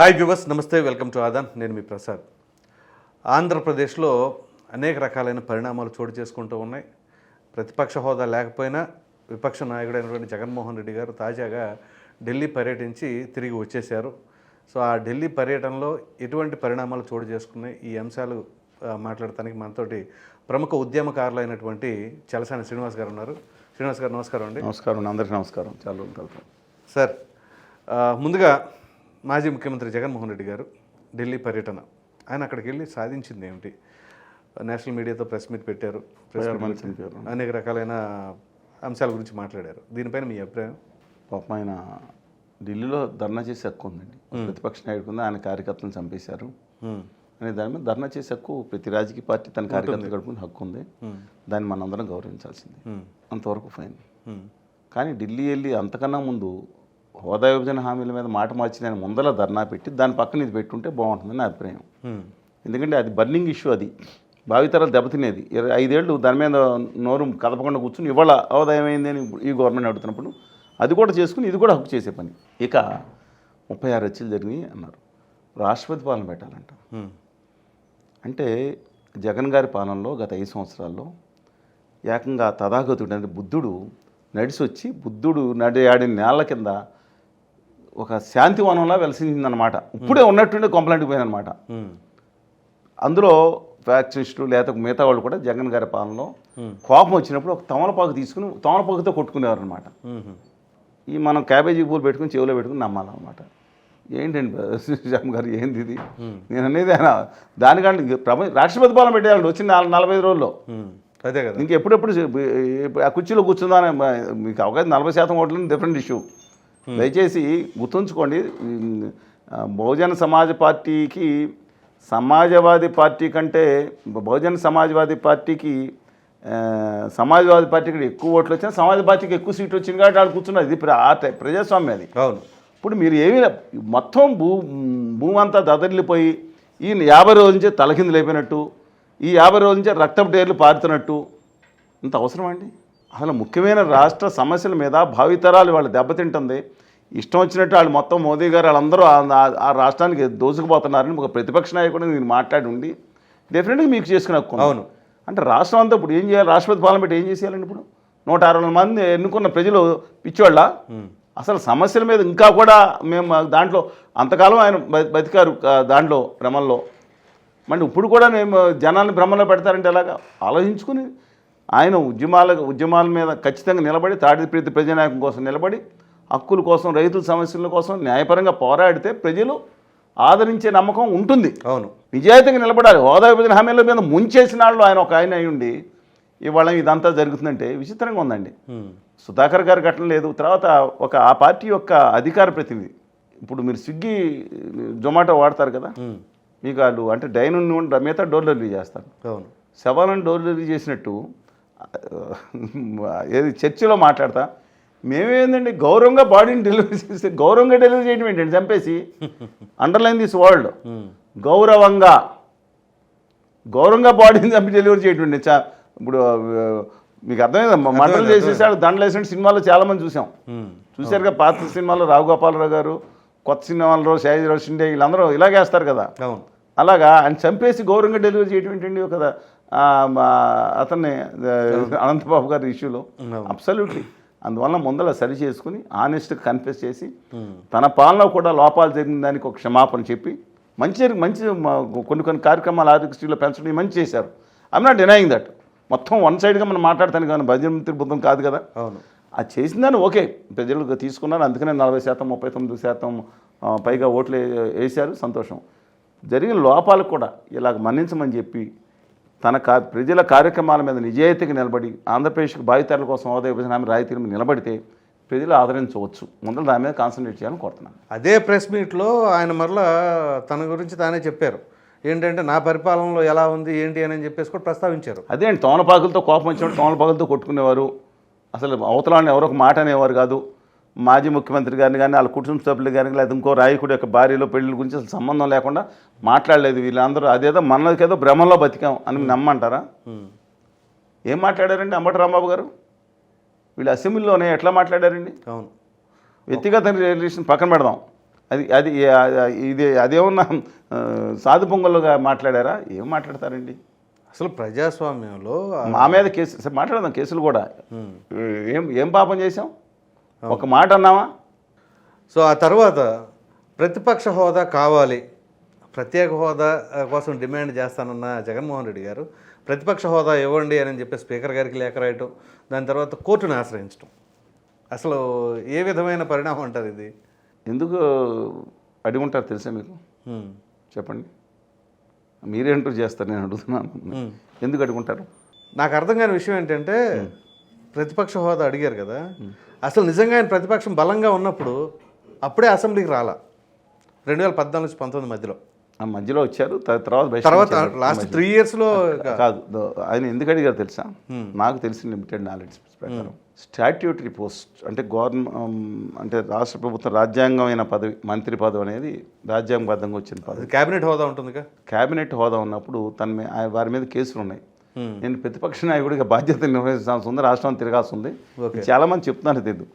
Hi viewers నమస్తే welcome to Aadan నేను మీ ప్రసాద్. ఆంధ్రప్రదేశ్లో అనేక రకాలైన పరిణామాలు చోటు చేసుకుంటూ ఉన్నాయి. ప్రతిపక్ష హోదా లేకపోయినా విపక్ష నాయకుడైనటువంటి జగన్మోహన్ రెడ్డి గారు తాజాగా ఢిల్లీ పర్యటించి తిరిగి వచ్చేశారు. సో ఆ ఢిల్లీ పర్యటనలో ఎటువంటి పరిణామాలు చోటు చేసుకున్నాయి? ఈ అంశాలు మాట్లాడటానికి మనతోటి ప్రముఖ ఉద్యమకారులైనటువంటి చలసాని శ్రీనివాస్ గారు ఉన్నారు. శ్రీనివాస్ గారు నమస్కారం అండి. నమస్కారం అందరికీ నమస్కారం. చాలా సార్ ముందుగా మాజీ ముఖ్యమంత్రి జగన్మోహన్ రెడ్డి గారు ఢిల్లీ పర్యటన. ఆయన అక్కడికి వెళ్ళి సాధించింది ఏమిటి? నేషనల్ మీడియాతో ప్రెస్ మీట్ పెట్టారు. ప్రెస్. అనేక రకాలైన అంశాల గురించి మాట్లాడారు. దీనిపైన మీ అభిప్రాయం? పాపం ఆయన ఢిల్లీలో ధర్నా చేసే హక్కు ఉందండి. ప్రతిపక్ష నాయకుడు ఉంది. ఆయన కార్యకర్తలను చంపేశారు. అనే దాని మీద ధర్నా చేసే హక్కు ప్రతి రాజకీయ పార్టీ తన కార్యకర్తలు గడుపుకునే హక్కు ఉంది. దాన్ని మనందరం గౌరవించాల్సింది. అంతవరకు ఫైన్. కానీ ఢిల్లీ వెళ్ళి అంతకన్నా ముందు హోదా విభజన హామీల మీద మాట మార్చి నేను ముందల ధర్నా పెట్టి దాని పక్కన ఇది పెట్టుంటే బాగుంటుందని నా అభిప్రాయం. ఎందుకంటే అది బర్నింగ్ ఇష్యూ అది. భావితరాలు దెబ్బతినేది. ఐదేళ్ళు దాని మీద నోరు కదపకుండా కూర్చుని ఇవాళ హోదా ఏమైంది అని ఈ గవర్నమెంట్ అడుగుతున్నప్పుడు అది కూడా చేసుకుని ఇది కూడా హక్కు చేసే పని. ఇక ముప్పై ఆరు హత్యలు జరిగినాయి అన్నారు. రాష్ట్రపతి పాలన పెట్టాలంట. అంటే జగన్ గారి పాలనలో గత ఐదు సంవత్సరాల్లో ఏకంగా తథాగతుడు అంటే బుద్ధుడు నడిచి వచ్చి బుద్ధుడు నడి ఆడిన నేల కింద ఒక శాంతివనంలా వెలసిందనమాట ఇప్పుడే ఉన్నట్టుండి కొంపలాంటికి పోయినమాట హ్మ్. అందులో ఫ్యాక్షనిస్టులు లేదా మిగతా వాళ్ళు కూడా జగన్ గారి పాలనలో కోపం వచ్చినప్పుడు ఒక తమలపాకు తీసుకుని తమలపాకుతో కొట్టుకునేవారు అనమాట. ఈ మనం క్యాబేజీ పూలు పెట్టుకుని చెవిలో పెట్టుకుని నమ్మాలన్నమాట. ఏంటండి శ్రీరామ్ గారు ఏంది ఇది? నేను అనేది ఆయన దానికంటే ప్రపంచ రాష్ట్రపతి పాలన పెట్టేయాలండి వచ్చిన నాలుగు నలభై ఐదు రోజుల్లో. అదే కదా. ఇంక ఎప్పుడెప్పుడు ఆ కుర్చీలో కూర్చుందా మీకు అవకాశం నలభై శాతం ఓట్లని డిఫరెంట్ ఇష్యూ. దయచేసి గుర్తుంచుకోండి బహుజన సమాజ్ పార్టీకి సమాజవాది పార్టీ కంటే బహుజన సమాజ్వాదీ పార్టీకి సమాజ్వాదీ పార్టీకి ఎక్కువ ఓట్లు వచ్చినా సమాజ్ పార్టీకి ఎక్కువ సీట్లు వచ్చింది కాబట్టి వాళ్ళు కూర్చున్నారు. ఇది ప్ర- ఆ టైప్ ప్రజాస్వామ్యం అది. అవును. ఇప్పుడు మీరు ఏమీ మొత్తం భూ భూమి అంతా దదరిల్లిపోయి ఈ యాభై రోజుల నుంచే తలకిందులు అయిపోయినట్టు ఈ యాభై రోజుల నుంచే రక్తపు టేర్లు పారుతున్నట్టు ఇంత అవసరం అండి? అసలు ముఖ్యమైన రాష్ట్ర సమస్యల మీద భావితరాలు వాళ్ళు దెబ్బతింటుంది. ఇష్టం వచ్చినట్టు వాళ్ళు మొత్తం మోదీ గారు వాళ్ళందరూ ఆ- రాష్ట్రానికి దోసుకుపోతున్నారని ఒక ప్రతిపక్ష నాయకుడు మీరు మాట్లాడి ఉండి డెఫినెట్గా మీకు చేసుకుని. అవును. అంటే రాష్ట్రం అంతా ఇప్పుడు ఏం చేయాలి? రాష్ట్రపతి పాలన పెట్టి ఏం చేసేయాలండి ఇప్పుడు? నూట అరవై మంది ఎన్నుకున్న ప్రజలు పిచ్చోళ్ళ? అసలు సమస్యల మీద ఇంకా కూడా మేము దాంట్లో అంతకాలం ఆయన బతికారు దాంట్లో భ్రమంలో మరి ఇప్పుడు కూడా మేము జనాల్ని భ్రమంలో పెడతారంటే ఎలాగా? ఆలోచించుకుని ఆయన ఉద్యమాల ఉద్యమాల మీద ఖచ్చితంగా నిలబడి తాడి ప్రీతి ప్రజానాయకం కోసం నిలబడి హక్కుల కోసం రైతుల సమస్యల కోసం న్యాయపరంగా పోరాడితే ప్రజలు ఆదరించే నమ్మకం ఉంటుంది. అవును. నిజాయితీగా నిలబడాలి. హోదా విభజన హామీల మీద ముంచేసిన వాళ్ళు ఆయన ఒక ఆయన అయి ఉండి ఇవాళ ఇదంతా జరుగుతుందంటే విచిత్రంగా ఉందండి. సుధాకర్ గారి ఘటన లేదు. తర్వాత ఒక ఆ పార్టీ యొక్క అధికార ప్రతినిధి ఇప్పుడు మీరు స్విగ్గీ జొమాటో వాడతారు కదా. మీకు వాళ్ళు అంటే డైన్ మిగతా డోర్ డెలివరీ చేస్తారు. అవును. శవాలను డోర్ డెలివరీ చేసినట్టు ఏది చర్చిలో మాట్లాడతా? మేమేందండి గౌరవంగా బాడీని డెలివరీ చేస్తే గౌరవంగా డెలివరీ చేయడం ఏంటండి? చంపేసి అండర్లైన్ దిస్ వరల్డ్. గౌరవంగా గౌరవంగా బాడీని చంపి డెలివరీ చేయటండి చా ఇప్పుడు మీకు అర్థమైందా? మంటలు చేసేసాడు దండలు వేసిన సినిమాలో చాలామంది చూసాం. చూశారుగా పాత సినిమాలో రావు గోపాలరావు గారు కొత్త సినిమాలో షాజీరావు షిండే వీళ్ళందరూ ఇలాగే వేస్తారు కదా. అలాగా ఆయన చంపేసి గౌరవంగా డెలివరీ చేయటం ఏంటండి కదా అతన్ని అనంతబాబు గారి ఇష్యూలో. అబ్సల్యూట్లీ అందువల్ల ముందర సరి చేసుకుని ఆనెస్ట్గా కన్ఫెస్ చేసి. తన పాలన కూడా లోపాలు జరిగిన దానికి ఒక క్షమాపణ చెప్పి మంచి మంచి కొన్ని కొన్ని కార్యక్రమాలు ఆరోగ్యశ్రీలో పెంచడం ఇవి మంచి చేశారు. ఐఎమ్ నాట్ డినయింగ్ దట్ మొత్తం వన్ సైడ్గా మనం మాట్లాడతాను కానీ భజనమంత్రి బుద్ధం కాదు కదా. అవును. అది చేసిందని ఓకే ప్రజలు తీసుకున్నారు. అందుకనే నలభై శాతం ముప్పై తొమ్మిది శాతం పైగా ఓట్లు వేశారు. సంతోషం. జరిగిన లోపాలకు కూడా ఇలాగ మన్నించమని చెప్పి తన కా ప్రజల కార్యక్రమాల మీద నిజాయితీగా నిలబడి ఆంధ్రప్రదేశ్కి బాధితుల కోసం హోదా విభజన హామీ రాయితీ మీద నిలబడితే ప్రజలు ఆదరించవచ్చు. ముందర దాని మీద కాన్సన్ట్రేట్ చేయాలని కోరుతున్నాను. అదే ప్రెస్ మీట్లో ఆయన మరలా తన గురించి తానే చెప్పారు. ఏంటంటే నా పరిపాలనలో ఎలా ఉంది ఏంటి అని చెప్పేసి కూడా ప్రస్తావించారు. అదే అండి తోమలపాకులతో కోపం వచ్చినప్పుడు తోమలపాకులతో కొట్టుకునేవారు. అసలు అవతలని ఎవరో ఒక మాట అనేవారు కాదు. మాజీ ముఖ్యమంత్రి గారిని కానీ వాళ్ళ కుటుంబ సభ్యులు కానీ లేదా ఇంకో రాయకుడి యొక్క భార్యలో పెళ్ళి గురించి అసలు సంబంధం లేకుండా మాట్లాడలేదు వీళ్ళందరూ. అదేదో మనకేదో భ్రమంలో బతికాం అని నమ్మంటారా? హ్మ్. ఏం మాట్లాడారండి అంబటి రాంబాబు గారు? వీళ్ళు అసెంబ్లీలోనే ఎట్లా మాట్లాడారండి? అవును. వ్యక్తిగత రిలేషన్ పక్కన పెడదాం. అది అది ఇది అదేమన్నా సాధు పొంగల్లుగా మాట్లాడారా? ఏం మాట్లాడతారండి? అసలు ప్రజాస్వామ్యంలో మా మీద కేసు మాట్లాడదాం కేసులు కూడా. ఏం ఏం పాపం చేసాం ఒక మాట అన్నావా? సో ఆ తర్వాత ప్రతిపక్ష హోదా కావాలి ప్రత్యేక హోదా కోసం డిమాండ్ చేస్తానన్న జగన్మోహన్ రెడ్డి గారు ప్రతిపక్ష హోదా ఇవ్వండి అని చెప్పి స్పీకర్ గారికి లేఖ రాయటం దాని తర్వాత కోర్టును ఆశ్రయించడం అసలు ఏ విధమైన పరిణామం అంటారు ఇది? ఎందుకు అడుగుంటారు తెలుసా మీకు? చెప్పండి. మీరేంటూ చేస్తారు నేను అడుగుతున్నాను. ఎందుకు అడుగుంటారు? నాకు అర్థం కాని విషయం ఏంటంటే ప్రతిపక్ష హోదా అడిగారు కదా. అసలు నిజంగా ఆయన ప్రతిపక్షం బలంగా ఉన్నప్పుడు అప్పుడే అసెంబ్లీకి రాలా. రెండు వేల పద్నాలుగు నుంచి పంతొమ్మిది మధ్యలో. ఆ మధ్యలో వచ్చారు తర్వాత. తర్వాత లాస్ట్ త్రీ ఇయర్స్లో కాదు ఆయన ఎందుకు అడిగారు తెలుసా? నాకు తెలిసిన లిమిటెడ్ నాలెడ్జ్ ప్రకారం. స్టాట్యూటరీ పోస్ట్ అంటే గవర్నమెంట్ అంటే రాష్ట్ర ప్రభుత్వం రాజ్యాంగమైన పదవి మంత్రి పదవి అనేది రాజ్యాంగబద్ధంగా వచ్చిన పదవి. క్యాబినెట్ హోదా ఉంటుందిగా. కేబినెట్ హోదా ఉన్నప్పుడు తన వారి మీద కేసులు ఉన్నాయి. నేను ప్రతిపక్ష నాయకుడిగా బాధ్యత నిర్వహించాల్సి ఉంది రాష్ట్రం తిరగాల్సి ఉంది. చాలా మంది చెప్తున్నారు తెలియదు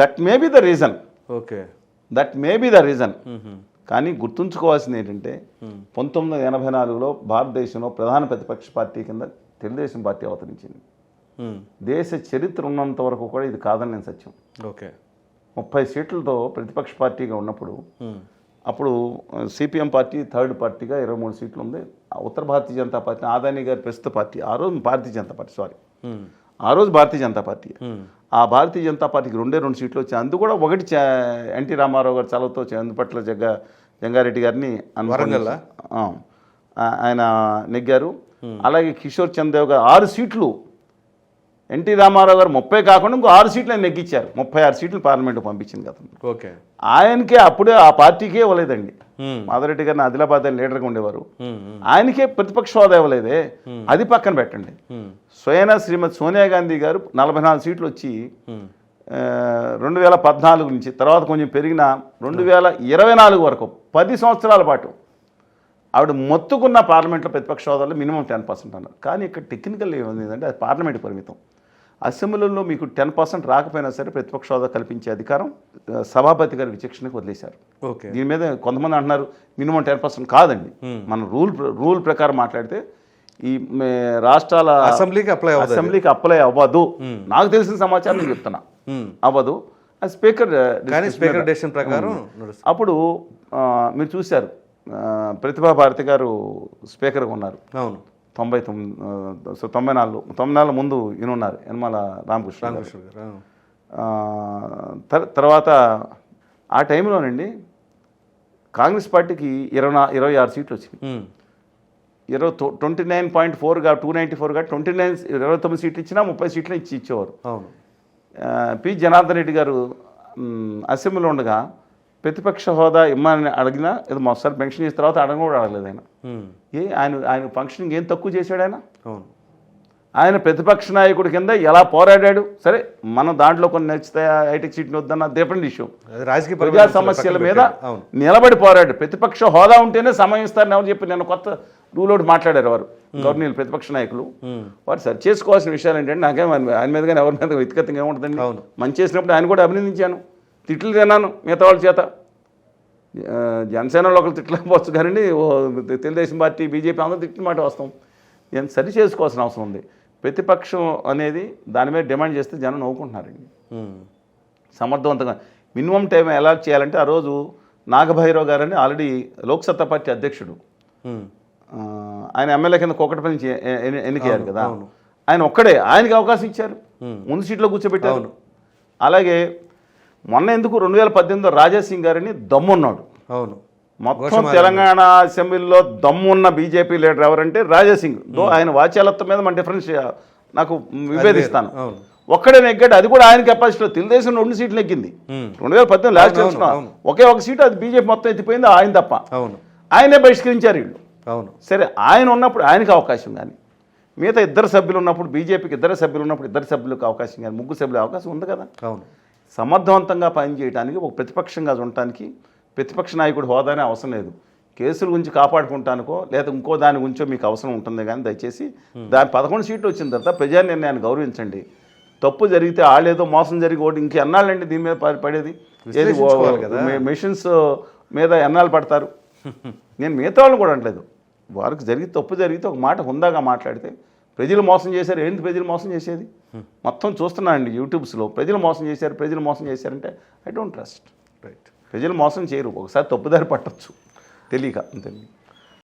that may be the reason okay that may be the reason కానీ గుర్తుంచుకోవాల్సింది ఏంటంటే పంతొమ్మిది వందల ఎనభై నాలుగులో భారతదేశంలో ప్రధాన ప్రతిపక్ష పార్టీ కింద తెలుగుదేశం పార్టీ అవతరించింది. దేశ చరిత్ర ఉన్నంత వరకు కూడా ఇది కాదని నేను సత్యం. ఓకే ముప్పై సీట్లతో ప్రతిపక్ష పార్టీగా ఉన్నప్పుడు అప్పుడు సిపిఎం పార్టీ థర్డ్ పార్టీగా ఇరవై మూడు సీట్లు ఉంది. ఉత్తర భారతీయ జనతా పార్టీ ఆదాని గారి ప్రస్తుత పార్టీ ఆ రోజు భారతీయ జనతా పార్టీ సారీ. ఆ రోజు భారతీయ జనతా పార్టీ. ఆ భారతీయ జనతా పార్టీకి రెండే రెండు సీట్లు వచ్చాయి. అందు కూడా ఒకటి ఎన్టీ రామారావు గారు చలవతో చందుపట్ల జగ్గ జంగారెడ్డి గారిని. ఆ- ఆయన నెగ్గారు. అలాగే కిషోర్ చంద్రదేవ్ గారు ఆరు సీట్లు ఎన్టీ రామారావు గారు ముప్పై కాకుండా ఇంకో ఆరు సీట్లు ఆయన నెగ్గించారు. ముప్పై ఆరు సీట్లు పార్లమెంటు పంపించింది గతంలో ఓకే. ఆయనకే అప్పుడే ఆ పార్టీకే ఇవ్వలేదండి. మాధవరెడ్డి గారిని ఆదిలాబాద్ లీడర్గా ఉండేవారు. ఆయనకే ప్రతిపక్ష హోదా ఇవ్వలేదే. అది పక్కన పెట్టండి. స్వయన శ్రీమతి సోనియా గాంధీ గారు నలభై నాలుగు సీట్లు వచ్చి రెండు వేల పద్నాలుగు నుంచి తర్వాత కొంచెం పెరిగిన రెండు వేల ఇరవై నాలుగు వరకు పది సంవత్సరాల పాటు ఆవిడ మొత్తుకున్న పార్లమెంట్లో ప్రతిపక్ష హోదాలో మినిమం టెన్ పర్సెంట్ అన్నారు. కానీ ఇక్కడ టెక్నికల్ ఏమైందంటే అది పార్లమెంట్ పరిమితం. అసెంబ్లీలో మీకు టెన్ పర్సెంట్ రాకపోయినా సరే ప్రతిపక్ష హోదా కల్పించే అధికారం సభాపతి గారి విచక్షణకు వదిలేశారు. ఓకే. దీని మీద కొంతమంది అంటున్నారు మినిమం టెన్ పర్సెంట్ కాదండి. మన రూల్ రూల్ ప్రకారం మాట్లాడితే ఈ రాష్ట్రాల అసెంబ్లీకి అప్లై అసెంబ్లీకి అప్లై అవ్వదు. నాకు తెలిసిన సమాచారం నేను చెప్తున్నా. అవ్వదు. స్పీకర్ స్పీకర్ డెసిషన్ ప్రకారం అప్పుడు మీరు చూశారు ప్రతిభా భారతి గారు స్పీకర్గా ఉన్నారు. అవును. తొంభై తొమ్మిది సో తొంభై నాలుగు తొంభై నాలుగు ముందు ఈయన ఉన్నారు యనమల రామకృష్ణ. రామకృష్ణ గారు తర్వాత ఆ టైంలోనండి కాంగ్రెస్ పార్టీకి ఇరవై నా ఇరవై ఆరు సీట్లు వచ్చినాయి ఉమ్. ఇరవై ట్వంటీ నైన్ పాయింట్ ఫోర్గా టూ నైంటీ ఫోర్గా ట్వంటీ నైన్ ఇరవై తొమ్మిది సీట్లు ఇచ్చినా ముప్పై సీట్లు ఇచ్చి ఇచ్చేవారు పి జనార్దన్ రెడ్డి గారు అసెంబ్లీలో ఉండగా ప్రతిపక్ష హోదా ఇమ్మని అడిగినా ఏదో మొదటిసారి పెన్షన్ చేసిన తర్వాత అడగ కూడా అడగలేదు ఆయన. ఏ ఆయన ఆయన ఫంక్షనింగ్ ఏం తక్కువ చేశాడు ఆయన? అవును. ఆయన ప్రతిపక్ష నాయకుడి కింద ఎలా పోరాడాడు? సరే మనం దాంట్లో కొన్ని నచ్చుతాయి? ఐటీ సీట్ని వద్దన్న డిఫరెంట్ ఇష్యూ రాజకీయ ప్రజా సమస్యల మీద నిలబడి పోరాడు ప్రతిపక్ష హోదా ఉంటేనే సమయం ఇస్తారని ఎవరు చెప్పి నేను కొత్త రూల్ ఒకటి మాట్లాడారు వారు. గవర్నీలు ప్రతిపక్ష నాయకులు. వారు సరి చేసుకోవాల్సిన విషయాలు ఏంటంటే నాకేం ఆయన మీద కానీ ఎవరి మీద వ్యక్తిగతంగా ఏముంటుందండి. మంచి చేసినప్పుడు ఆయన కూడా అభినందించాను. తిట్లు తిన్నాను మిగతా వాళ్ళ చేత. జనసేనలో ఒకరు తిట్టలేకపోవచ్చు కానీ ఓ తెలుగుదేశం పార్టీ బీజేపీ అందరూ తిట్టిన మాట వస్తాం నేను సరి చేసుకోవాల్సిన అవసరం ఉంది. ప్రతిపక్షం అనేది దాని మీద డిమాండ్ చేస్తే జనం నవ్వుకుంటున్నారండి. సమర్థవంతంగా. మినిమం టైం ఎలా చేయాలంటే ఆ రోజు నాగభైరవ్ గారని ఆల్రెడీ లోక్సత్తా పార్టీ అధ్యక్షుడు. ఆయన ఎమ్మెల్యే కింద కోకటపల్లి నుంచి ఎన్ని- ఎన్నికయ్యారు కదా. ఆయన ఒక్కడే ఆయనకి అవకాశం ఇచ్చారు. ముందు సీట్లో కూర్చోబెట్టారు. అలాగే మొన్న ఎందుకు రెండు వేల పద్దెనిమిదిలో రాజా సింగ్ గారిని దమ్మున్నాడు. అవును. మొత్తం తెలంగాణ అసెంబ్లీలో దమ్మున్న బీజేపీ లీడర్ ఎవరంటే రాజా సింగ్ దో ఆయన వాచ్యాలత్వం మీద మన డిఫరెన్స్ నాకు విభేదిస్తాను. ఒక్కడే నెగ్గాడు అది కూడా ఆయన కెపాసిటీలో తెలుగుదేశం రెండు సీట్లు నెగ్గింది. రెండు వేల పద్దెనిమిది లాస్ట్ ఎలక్షన్. ఒకే ఒక సీటు అది బీజేపీ మొత్తం ఎత్తిపోయింది ఆయన తప్ప. అవును. ఆయనే బహిష్కరించారు వీళ్ళు. అవును. సరే ఆయన ఉన్నప్పుడు ఆయనకి అవకాశం కానీ మిగతా ఇద్దరు సభ్యులు ఉన్నప్పుడు బీజేపీకి ఇద్దరు సభ్యులు ఉన్నప్పుడు ఇద్దరు సభ్యులకు అవకాశం కానీ ముగ్గురు సభ్యులకు అవకాశం ఉంది కదా? అవును. సమర్థవంతంగా పనిచేయడానికి ఒక ప్రతిపక్షంగా ఉండటానికి ప్రతిపక్ష నాయకుడు హోదానే అవసరం లేదు. కేసుల గురించి కాపాడుకుంటానికో లేదా ఇంకో దాని గురించో మీకు అవసరం ఉంటుంది కానీ దయచేసి దాని పదకొండు సీట్లు వచ్చిన తర్వాత ప్రజా నిర్ణయాన్ని గౌరవించండి. తప్పు జరిగితే వాళ్ళేదో మోసం జరిగి ఒకటి ఇంక ఎన్నాళ్ళండి దీని మీద పడేది? ఏది. మిషన్స్ మీద ఎన్నాళ్ళు పడతారు? నేను మిగతా వాళ్ళు కూడా అనలేదు వారికి జరిగి తప్పు జరిగితే ఒక మాట హుందాగా మాట్లాడితే ప్రజలు మోసం చేశారు. ఏంటి ప్రజలు మోసం చేసేది? మొత్తం చూస్తున్నానండి యూట్యూబ్స్లో. ప్రజలు మోసం చేశారు ప్రజలు మోసం చేశారంటే ఐ డోంట్ ట్రస్ట్. రైట్. ప్రజలు మోసం చేయరు. ఒకసారి తప్పుదారి పట్టొచ్చు. తెలియక అంతే.